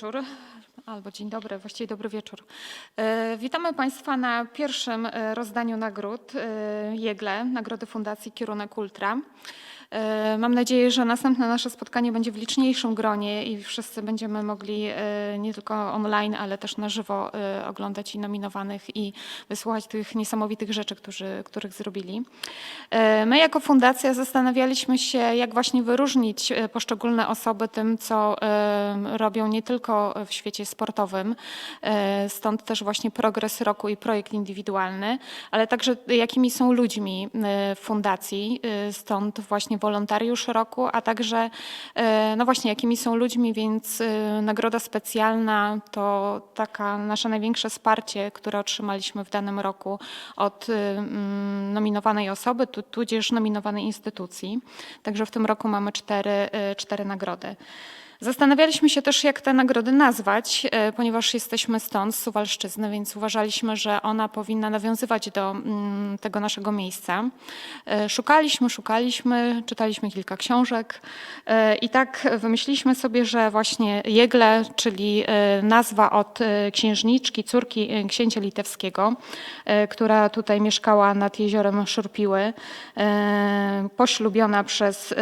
Wieczór, albo dzień dobry, właściwie dobry wieczór. E, Witamy Państwa na pierwszym e, rozdaniu nagród e, Jegle, Nagrody Fundacji Kierunek Ultra. E, Mam nadzieję, że następne nasze spotkanie będzie w liczniejszym gronie i wszyscy będziemy mogli e, nie tylko online, ale też na żywo e, oglądać i nominowanych i wysłuchać tych niesamowitych rzeczy, którzy, których zrobili. My jako fundacja zastanawialiśmy się, jak właśnie wyróżnić poszczególne osoby tym, co robią nie tylko w świecie sportowym, stąd też właśnie progres roku i projekt indywidualny, ale także jakimi są ludźmi fundacji, stąd właśnie wolontariusz roku, a także e, no właśnie jakimi są ludźmi, więc e, nagroda specjalna to taka nasze największe wsparcie, które otrzymaliśmy w danym roku od y, mm, nominowanej osoby, tu- tudzież nominowanej instytucji. Także w tym roku mamy cztery, cztery nagrody. Zastanawialiśmy się też, jak te nagrody nazwać, e, ponieważ jesteśmy stąd, z Suwalszczyzny, więc uważaliśmy, że ona powinna nawiązywać do mm, tego naszego miejsca. E, Szukaliśmy, szukaliśmy, czytaliśmy kilka książek e, i tak wymyśliliśmy sobie, że właśnie Jegle, czyli nazwa od księżniczki, córki księcia litewskiego, która tutaj mieszkała nad jeziorem Szurpiły, poślubiona przez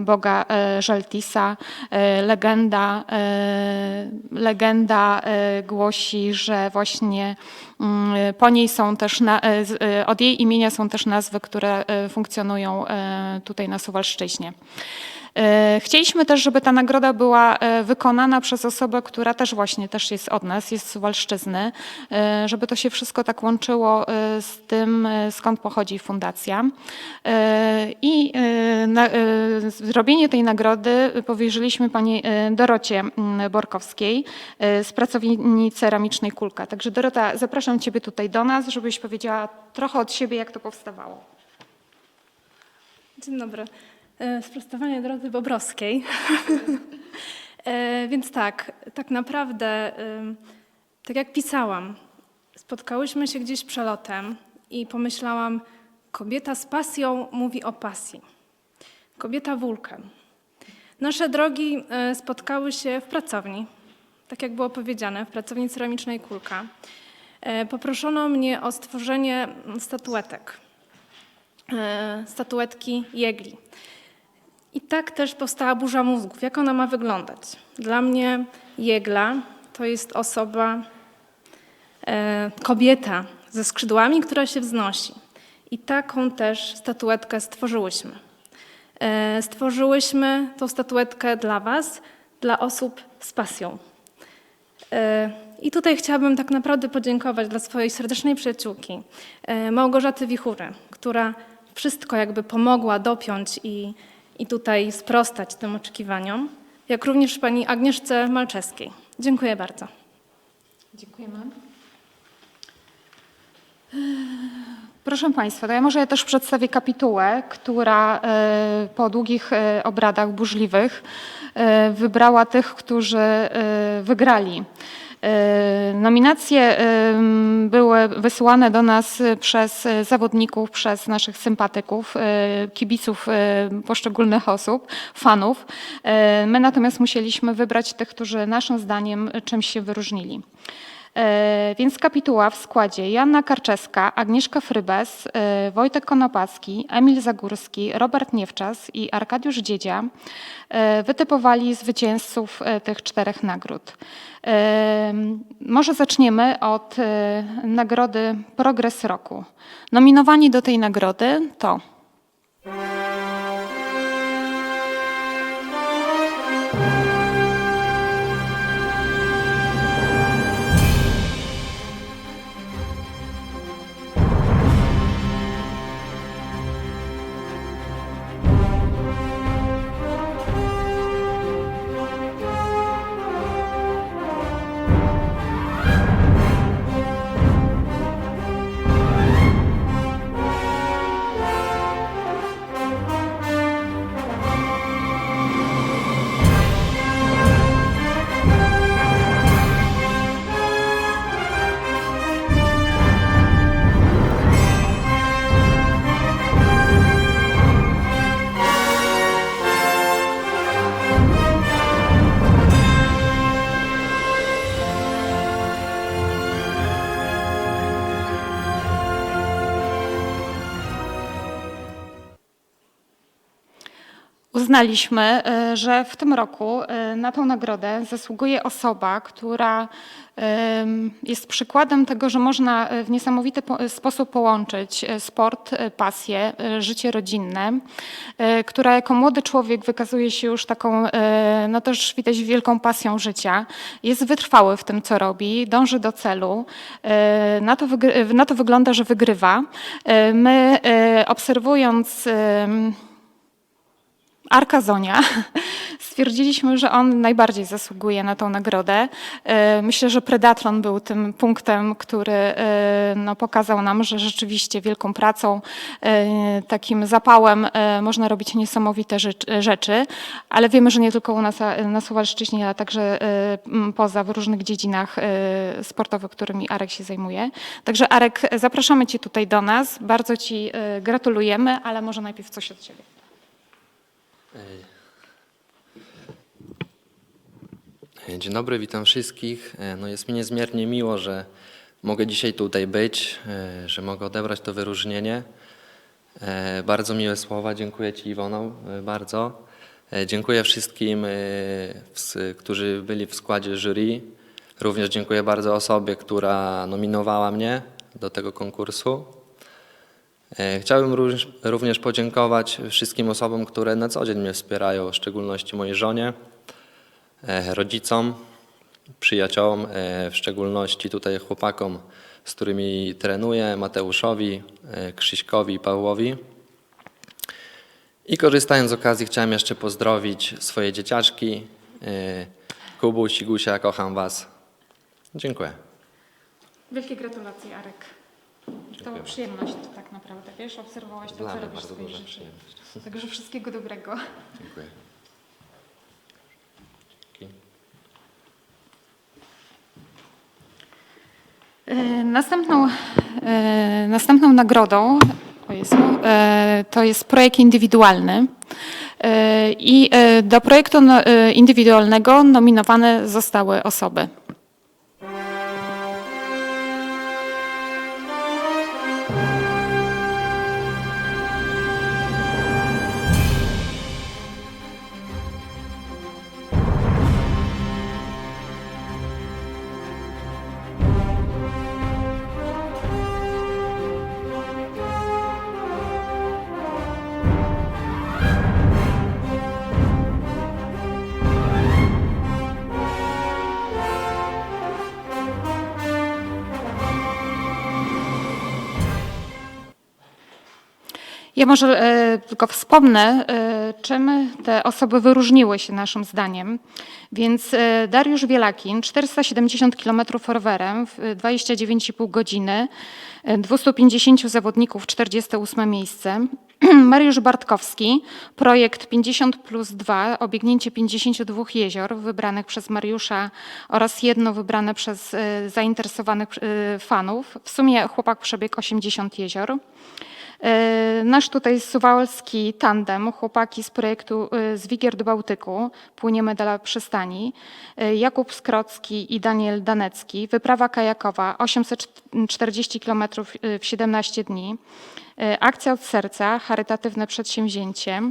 boga Żeltisa. E, Legenda, e, legenda e, głosi, że właśnie mm, po niej są też, e, od jej imienia są też nazwy, które funkcjonują tutaj na Suwalszczyźnie. E, Chcieliśmy też, żeby ta nagroda była e, wykonana przez osobę, która też właśnie też jest od nas, jest z Suwalszczyzny, e, żeby to się wszystko tak łączyło z tym, skąd pochodzi fundacja. I zrobienie tej nagrody powierzyliśmy pani Dorocie mm, Borkowskiej z pracowni ceramicznej Kulka. Także Dorota, zapraszam Ciebie tutaj do nas, żebyś powiedziała trochę od siebie, jak to powstawało. Dzień dobry. E, Sprostowanie drodzy Bobrowskiej. E, Więc tak, tak naprawdę, tak jak pisałam, spotkałyśmy się gdzieś przelotem i pomyślałam, kobieta z pasją mówi o pasji. Kobieta wulkan. Nasze drogi e, spotkały się w pracowni, tak jak było powiedziane, w pracowni ceramicznej Kulka. Poproszono mnie o stworzenie statuetek statuetki Jegli. I tak też powstała burza mózgów. Jak ona ma wyglądać? Dla mnie Jegla to jest osoba, e, kobieta ze skrzydłami, która się wznosi. I taką też statuetkę stworzyłyśmy. E, stworzyłyśmy tą statuetkę dla Was, dla osób z pasją. E, I tutaj chciałabym tak naprawdę podziękować dla swojej serdecznej przyjaciółki e, Małgorzaty Wichury, która wszystko jakby pomogła dopiąć i, i tutaj sprostać tym oczekiwaniom, jak również pani Agnieszce Malczeskiej. Dziękuję bardzo. Dziękujemy. Proszę Państwa, to ja może ja też przedstawię kapitułę, która e, po długich e, obradach burzliwych e, wybrała tych, którzy e, wygrali. E, Nominacje em, były wysyłane do nas e, przez e, zawodników, przez naszych sympatyków, e, kibiców e, poszczególnych osób, fanów. E, My natomiast musieliśmy wybrać tych, którzy naszym zdaniem czymś się wyróżnili. E, Więc kapituła w składzie Joanna Karczeska, Agnieszka Frybes, e, Wojtek Konopacki, Emil Zagórski, Robert Niewczas i Arkadiusz Dziedzia e, wytypowali zwycięzców tych czterech nagród. Może zaczniemy od nagrody Progres Roku. Nominowani do tej nagrody to uznaliśmy, e, że w tym roku e, na tą nagrodę zasługuje osoba, która jest przykładem tego, że można e, w niesamowity po- sposób połączyć sport, pasję, życie rodzinne, która jako młody człowiek wykazuje się już taką, no też widać wielką pasją życia, jest wytrwały w tym, co robi, dąży do celu. Na to, na to wygląda, że wygrywa. My obserwując Arkazonia. Stwierdziliśmy, że on najbardziej zasługuje na tą nagrodę. E, Myślę, że Predathlon był tym punktem, który e, no, pokazał nam, że rzeczywiście wielką pracą, e, takim zapałem można robić niesamowite rzecz- rzeczy, ale wiemy, że nie tylko u nas na Suwalszczyźnie, ale także poza w różnych dziedzinach sportowych, którymi Arek się zajmuje. Także Arek, zapraszamy Cię tutaj do nas. Bardzo Ci gratulujemy, ale może najpierw coś od Ciebie. Dzień dobry, witam wszystkich. No jest mi niezmiernie miło, że mogę dzisiaj tutaj być, że mogę odebrać to wyróżnienie. Bardzo miłe słowa, dziękuję Ci Iwono, bardzo. Dziękuję wszystkim, ws- którzy byli w składzie jury. Również dziękuję bardzo osobie, która nominowała mnie do tego konkursu. E, Chciałbym również- podziękować wszystkim osobom, które na co dzień mnie wspierają, w szczególności mojej żonie, e, rodzicom, przyjaciołom, e, w szczególności tutaj chłopakom, z którymi trenuję, Mateuszowi, Krzyśkowi i Pawłowi. I korzystając z okazji chciałem jeszcze pozdrowić swoje dzieciaczki, Kubu, Sigusia, kocham Was. Dziękuję. Wielkie gratulacje, Arek. To przyjemność tak naprawdę, wiesz, obserwować to, Dla co mnie robisz w bardzo swojej duża życiu. przyjemność. Także wszystkiego dobrego. Dziękuję. Dzięki. E, Następną, e, następną nagrodą o Jezu, e, to jest projekt indywidualny. E, I e, do projektu no- e, indywidualnego nominowane zostały osoby. Może e, tylko wspomnę, e, czym te osoby wyróżniły się naszym zdaniem. Więc e, Dariusz Wielakin, 470 km rowerem w 29,5 godziny, e, 250 zawodników, 48 miejsce. Mariusz Bartkowski, projekt 50 plus 2, obiegnięcie 52 jezior wybranych przez Mariusza oraz jedno wybrane przez zainteresowanych fanów. W sumie chłopak przebiegł 80 jezior. E, Nasz tutaj suwałski tandem, chłopaki z projektu e, z Wigier do Bałtyku, płyniemy do przystani, e, Jakub Skrocki i Daniel Danecki, wyprawa kajakowa 840 km w 17 dni, akcja od serca, charytatywne przedsięwzięcie.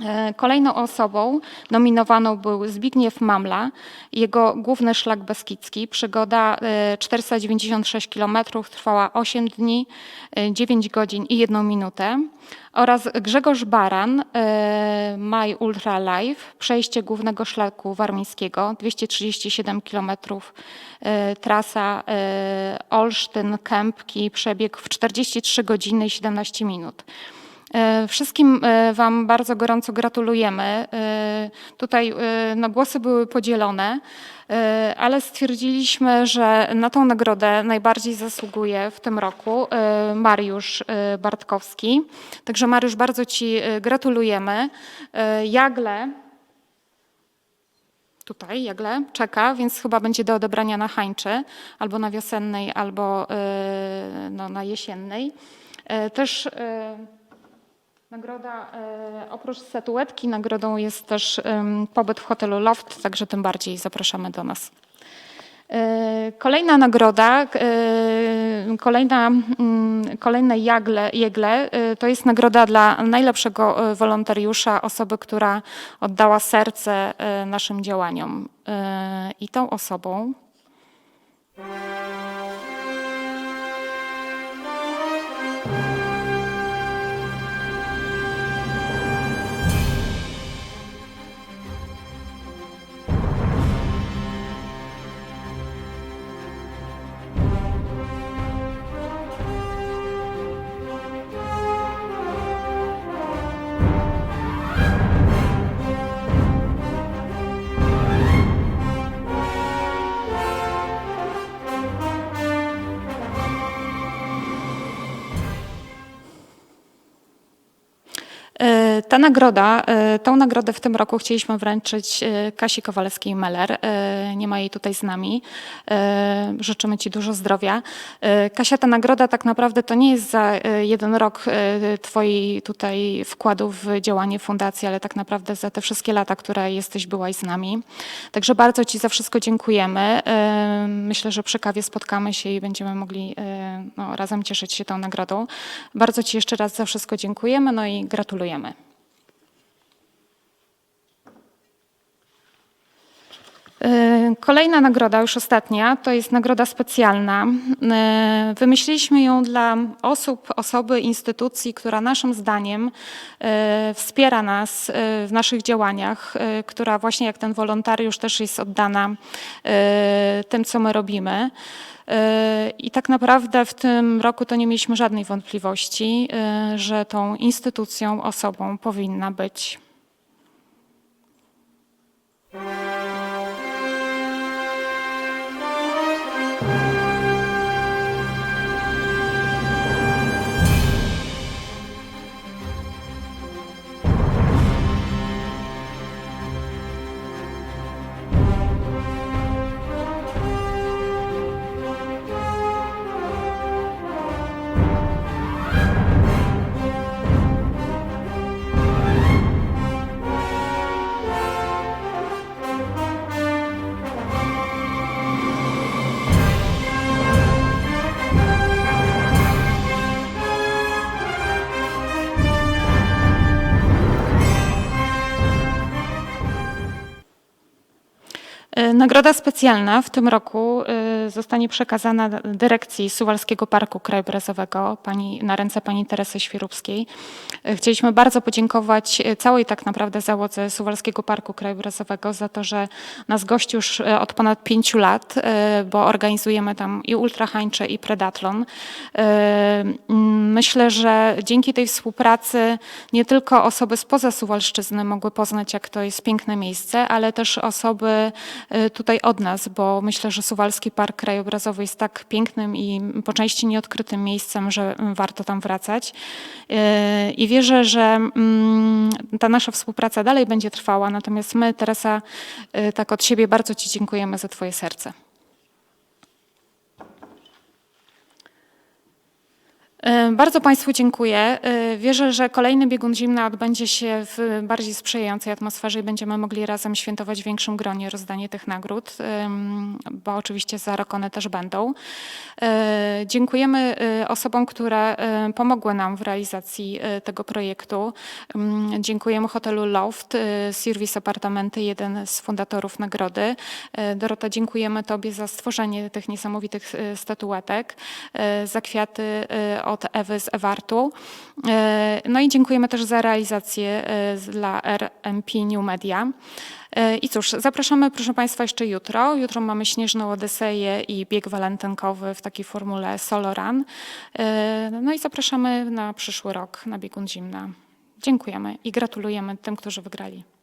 E, Kolejną osobą nominowaną był Zbigniew Mamla, jego główny szlak beskidzki. Przygoda e, 496 km, trwała 8 dni, e, 9 godzin i 1 minutę. Oraz Grzegorz Baran, e, My Ultra Life, przejście głównego szlaku warmińskiego, 237 km, e, trasa e, Olsztyn-Kępki, przebieg w 43 godziny i 17 minut. E, Wszystkim e, Wam bardzo gorąco gratulujemy. E, Tutaj no, głosy były podzielone, ale stwierdziliśmy, że na tą nagrodę najbardziej zasługuje w tym roku Mariusz Bartkowski. Także Mariusz, bardzo Ci gratulujemy. Jagle, tutaj Jagle czeka, więc chyba będzie do odebrania na hańczy, albo na wiosennej, albo no, na jesiennej. Też Nagroda, e, oprócz statuetki, nagrodą jest też pobyt w hotelu Loft, także tym bardziej zapraszamy do nas. E, Kolejna nagroda, e, kolejna, kolejne jagle, jegle to jest nagroda dla najlepszego wolontariusza, osoby, która oddała serce naszym działaniom. I tą osobą Ta nagroda, e, tą nagrodę w tym roku chcieliśmy wręczyć e, Kasi Kowalewskiej-Meller. E, Nie ma jej tutaj z nami. Życzymy Ci dużo zdrowia. Kasia, ta nagroda tak naprawdę to nie jest za jeden rok Twojej tutaj wkładu w działanie fundacji, ale tak naprawdę za te wszystkie lata, które jesteś, byłaś z nami. Także bardzo Ci za wszystko dziękujemy. Myślę, że przy kawie spotkamy się i będziemy mogli no, razem cieszyć się tą nagrodą. Bardzo Ci jeszcze raz za wszystko dziękujemy, no i gratulujemy. Kolejna nagroda, już ostatnia, to jest nagroda specjalna. E, Wymyśliliśmy ją dla osób, osoby, instytucji, która naszym zdaniem e, wspiera nas w naszych działaniach, która właśnie jak ten wolontariusz też jest oddana tym, co my robimy. I tak naprawdę w tym roku to nie mieliśmy żadnej wątpliwości, że tą instytucją, osobą powinna być Nagroda specjalna w tym roku e, zostanie przekazana dyrekcji Suwalskiego Parku Krajobrazowego pani, na ręce pani Teresy Świerubskiej. E, Chcieliśmy bardzo podziękować całej tak naprawdę załodze Suwalskiego Parku Krajobrazowego za to, że nas gości już e, od ponad pięciu lat, e, bo organizujemy tam i ultrahańcze i predatlon. E, Myślę, że dzięki tej współpracy nie tylko osoby spoza Suwalszczyzny mogły poznać, jak to jest piękne miejsce, ale też osoby tutaj od nas, bo myślę, że Suwalski Park Krajobrazowy jest tak pięknym i po części nieodkrytym miejscem, że mm, warto tam wracać. E, I wierzę, że mm, ta nasza współpraca dalej będzie trwała, natomiast my, Teresa, e, tak od siebie bardzo Ci dziękujemy za Twoje serce. Bardzo Państwu dziękuję. E, Wierzę, że kolejny biegun zimna odbędzie się w bardziej sprzyjającej atmosferze i będziemy mogli razem świętować w większym gronie rozdanie tych nagród, em, bo oczywiście za rok one też będą. E, Dziękujemy e, osobom, które e, pomogły nam w realizacji e, tego projektu. Mm, Dziękujemy hotelu Loft, e, Service Apartamenty, jeden z fundatorów nagrody. E, Dorota, dziękujemy Tobie za stworzenie tych niesamowitych e, statuetek, e, za kwiaty e, od Ewy z Ewartu. E, No i dziękujemy też za realizację e, dla RMP New Media. E, I cóż, zapraszamy proszę Państwa jeszcze jutro. Jutro mamy Śnieżną Odyseję i bieg walentynkowy w takiej formule solo run. No i zapraszamy na przyszły rok na biegun zimna. Dziękujemy i gratulujemy tym, którzy wygrali.